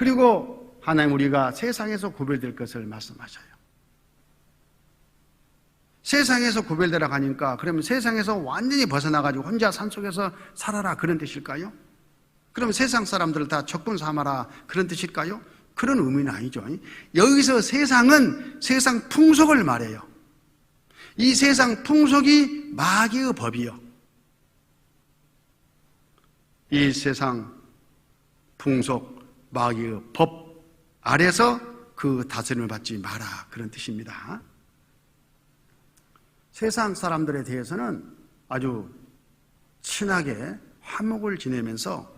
그리고 하나님 우리가 세상에서 구별될 것을 말씀하셔요. 세상에서 구별되라 하니까 그러면 세상에서 완전히 벗어나가지고 혼자 산속에서 살아라 그런 뜻일까요? 그럼 세상 사람들을 다 적군 삼아라 그런 뜻일까요? 그런 의미는 아니죠. 여기서 세상은 세상 풍속을 말해요. 이 세상 풍속이 마귀의 법이요. 이 세상 풍속 마귀의 법 아래서 그 다스림을 받지 마라 그런 뜻입니다. 세상 사람들에 대해서는 아주 친하게 화목을 지내면서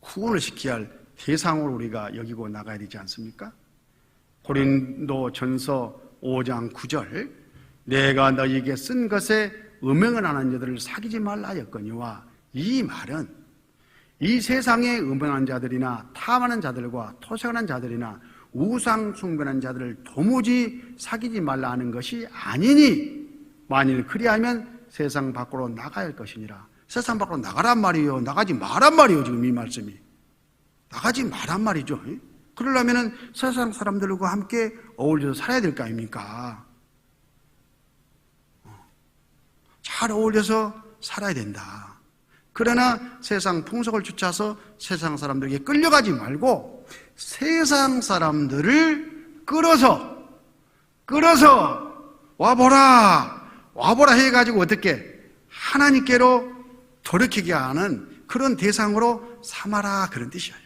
구원을 시켜야 할 대상으로 우리가 여기고 나가야 되지 않습니까? 고린도 전서 5장 9절 내가 너희에게 쓴 것에 음행을 하는 자들을 사귀지 말라 하였거니와 이 말은 이 세상에 음행한 자들이나 탐하는 자들과 토색하는 자들이나 우상 숭배하는 자들을 도무지 사귀지 말라 하는 것이 아니니 만일 그리하면 세상 밖으로 나가야 할 것이니라. 세상 밖으로 나가란 말이요. 나가지 말란 말이요 지금 이 말씀이. 나가지 말란 말이죠. 그러려면 세상 사람들과 함께 어울려서 살아야 될 거 아닙니까? 잘 어울려서 살아야 된다. 그러나 세상 풍속을 쫓아서 세상 사람들에게 끌려가지 말고 세상 사람들을 끌어서 끌어서 와보라 와보라 해가지고 어떻게 하나님께로 돌이키게 하는 그런 대상으로 삼아라 그런 뜻이에요.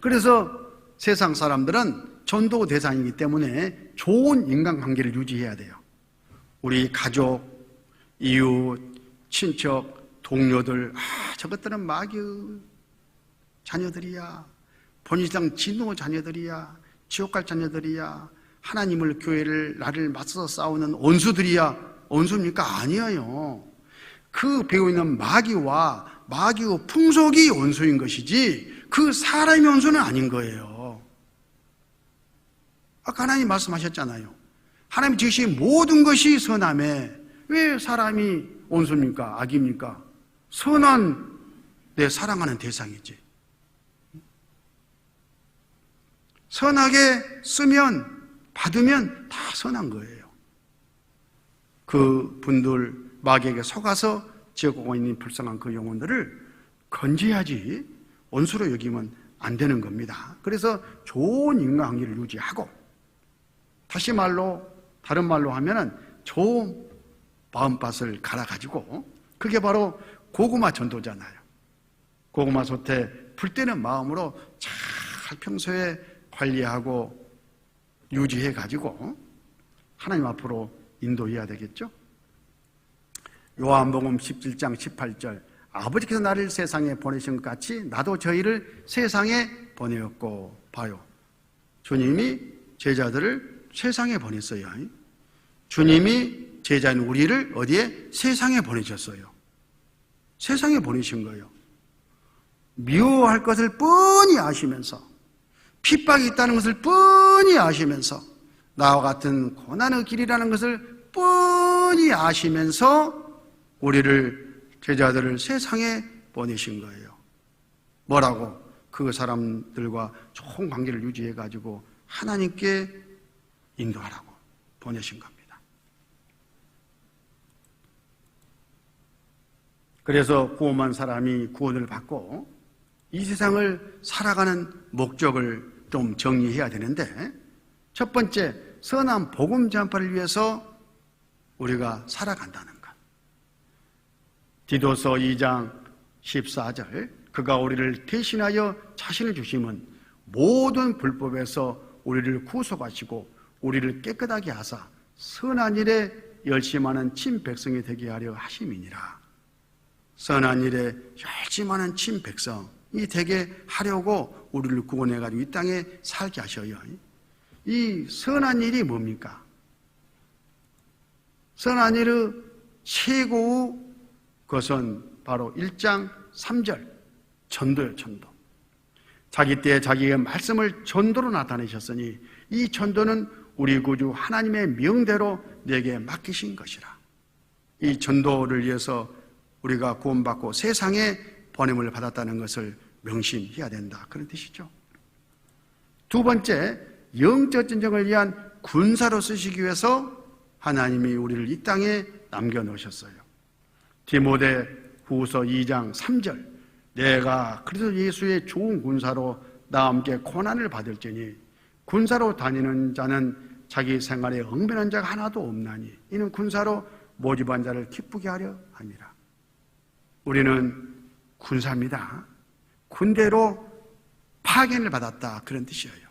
그래서 세상 사람들은 전도 대상이기 때문에 좋은 인간관계를 유지해야 돼요. 우리 가족, 이웃, 친척, 동료들, 아, 저것들은 마귀의 자녀들이야. 본인상 진노 자녀들이야. 지옥 갈 자녀들이야. 하나님을, 교회를, 나를 맞서서 싸우는 원수들이야. 원수입니까? 아니에요. 그 배우는 마귀와 마귀의 풍속이 원수인 것이지 그 사람이 원수는 아닌 거예요. 아까 하나님 말씀하셨잖아요. 하나님 지으신 모든 것이 선함에 왜 사람이 원수입니까? 악입니까? 선한 내 사랑하는 대상이지. 선하게 쓰면 받으면 다 선한 거예요. 그 분들 마귀에게 속아서 지어고 있는 불쌍한 그 영혼들을 건져야지 원수로 여기면 안 되는 겁니다. 그래서 좋은 인간관계를 유지하고 다시 말로 다른 말로 하면은 좋은 마음밭을 갈아가지고 그게 바로 고구마 전도잖아요. 고구마 솥에 불 때는 마음으로 잘 평소에 관리하고 유지해 가지고 하나님 앞으로 인도해야 되겠죠. 요한복음 17장 18절 아버지께서 나를 세상에 보내신 것 같이 나도 저희를 세상에 보내었고 봐요. 주님이 제자들을 세상에 보냈어요. 주님이 제자인 우리를 어디에? 세상에 보내셨어요. 세상에 보내신 거예요. 미워할 것을 뻔히 아시면서 핍박이 있다는 것을 뻔히 아시면서 나와 같은 고난의 길이라는 것을 뻔히 아시면서 우리를 제자들을 세상에 보내신 거예요. 뭐라고? 그 사람들과 좋은 관계를 유지해 가지고 하나님께 인도하라고 보내신 겁니다. 그래서 구원한 사람이 구원을 받고 이 세상을 살아가는 목적을 좀 정리해야 되는데 첫 번째 선한 복음 전파를 위해서 우리가 살아간다는 것. 디도서 2장 14절 그가 우리를 대신하여 자신을 주심은 모든 불법에서 우리를 구속하시고 우리를 깨끗하게 하사 선한 일에 열심하는 친 백성이 되게 하려 하심이니라. 선한 일에 열심하는 친 백성이 되게 하려고 우리를 구원해 가지고 이 땅에 살게 하셔요. 이 선한 일이 뭡니까? 선한 일의 최고 그것은 바로 1장 3절 전도요 전도. 자기 때에 자기의 말씀을 전도로 나타내셨으니 이 전도는 우리 구주 하나님의 명대로 내게 맡기신 것이라. 이 전도를 위해서 우리가 구원받고 세상에 보냄을 받았다는 것을 명심해야 된다. 그런 뜻이죠. 두 번째, 영적 전쟁을 위한 군사로 쓰시기 위해서 하나님이 우리를 이 땅에 남겨 놓으셨어요. 디모데 후서 2장 3절. 내가 그래서 예수의 좋은 군사로 나와 함께 고난을 받을지니 군사로 다니는 자는 자기 생활에 엉변한 자가 하나도 없나니 이는 군사로 모집한 자를 기쁘게 하려 함이라. 우리는 군사입니다. 군대로 파견을 받았다 그런 뜻이에요.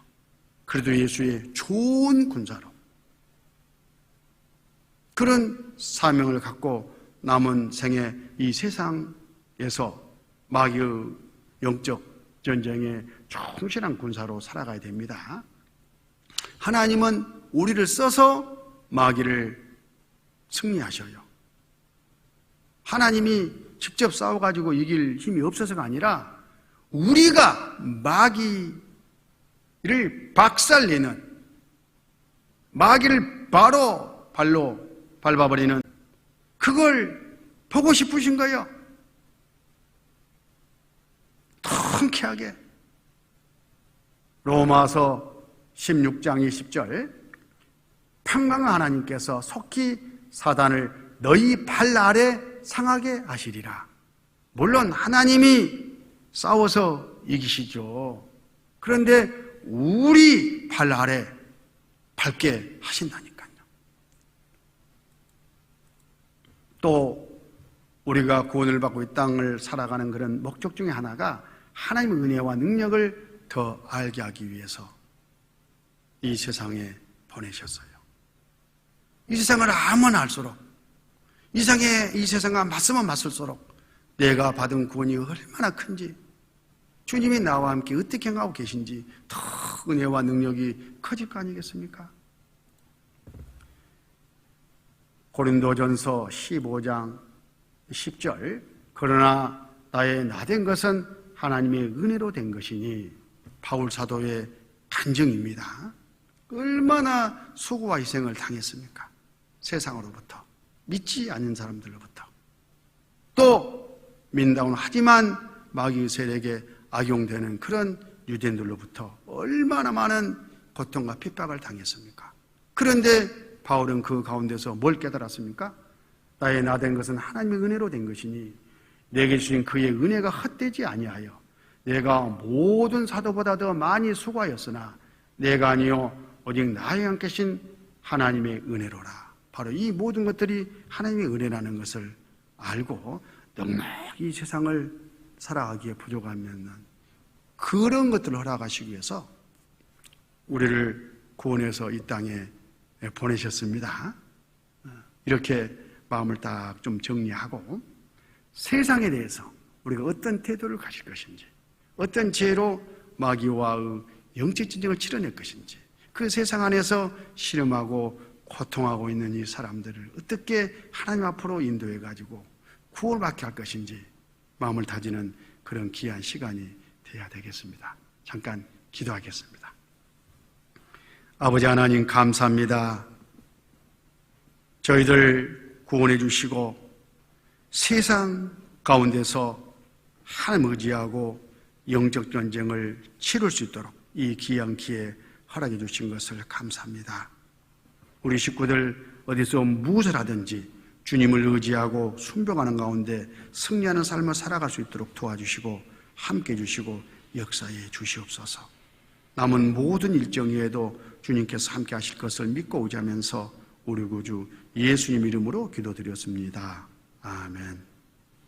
그래도 예수의 좋은 군사로 그런 사명을 갖고 남은 생에 이 세상에서 마귀의 영적 전쟁에 충실한 군사로 살아가야 됩니다. 하나님은 우리를 써서 마귀를 승리하셔요. 하나님이 직접 싸워가지고 이길 힘이 없어서가 아니라 우리가 마귀를 박살내는 마귀를 바로 발로 밟아버리는 그걸 보고 싶으신 거예요. 통쾌하게. 로마서 16장 20절. 평강한 하나님께서 속히 사단을 너희 발 아래 상하게 하시리라. 물론 하나님이 싸워서 이기시죠. 그런데 우리 발 아래 밟게 하신다니까요. 또 우리가 구원을 받고 이 땅을 살아가는 그런 목적 중에 하나가 하나님의 은혜와 능력을 더 알게 하기 위해서 이 세상에 보내셨어요. 이 세상을 알면 알수록 이 세상에 이 세상과 맞으면 맞을수록 내가 받은 구원이 얼마나 큰지 주님이 나와 함께 어떻게 행하고 계신지 더 은혜와 능력이 커질 거 아니겠습니까? 고린도전서 15장 10절 그러나 나의 나 된 것은 하나님의 은혜로 된 것이니 바울 사도의 간증입니다. 얼마나 수고와 희생을 당했습니까? 세상으로부터 믿지 않는 사람들로부터 또 민다운 하지만 마귀 세력에 악용되는 그런 유대인들로부터 얼마나 많은 고통과 핍박을 당했습니까? 그런데 바울은 그 가운데서 뭘 깨달았습니까? 나의 나 된 것은 하나님의 은혜로 된 것이니 내게 주신 그의 은혜가 헛되지 아니하여 내가 모든 사도보다 더 많이 수고하였으나 내가 아니요 오직 나에 함께 계신 하나님의 은혜로라. 바로 이 모든 것들이 하나님의 은혜라는 것을 알고 넉넉히 이 세상을 살아가기에 부족하면 그런 것들을 허락하시기 위해서 우리를 구원해서 이 땅에 보내셨습니다. 이렇게 마음을 딱 좀 정리하고 세상에 대해서 우리가 어떤 태도를 가질 것인지 어떤 죄로 마귀와의 영적 전쟁을 치러낼 것인지 그 세상 안에서 실험하고 고통하고 있는 이 사람들을 어떻게 하나님 앞으로 인도해 가지고 구원을 받게 할 것인지 마음을 다지는 그런 귀한 시간이 되어야 되겠습니다. 잠깐 기도하겠습니다. 아버지 하나님 감사합니다. 저희들 구원해 주시고 세상 가운데서 하나님 의지하고 영적 전쟁을 치를 수 있도록 이 귀한 기회 허락해 주신 것을 감사합니다. 우리 식구들 어디서 무엇을 하든지 주님을 의지하고 순종하는 가운데 승리하는 삶을 살아갈 수 있도록 도와주시고 함께 해 주시고 역사에 주시옵소서. 남은 모든 일정 외에도 주님께서 함께 하실 것을 믿고 오자면서 우리 구주 예수님 이름으로 기도드렸습니다. 아멘.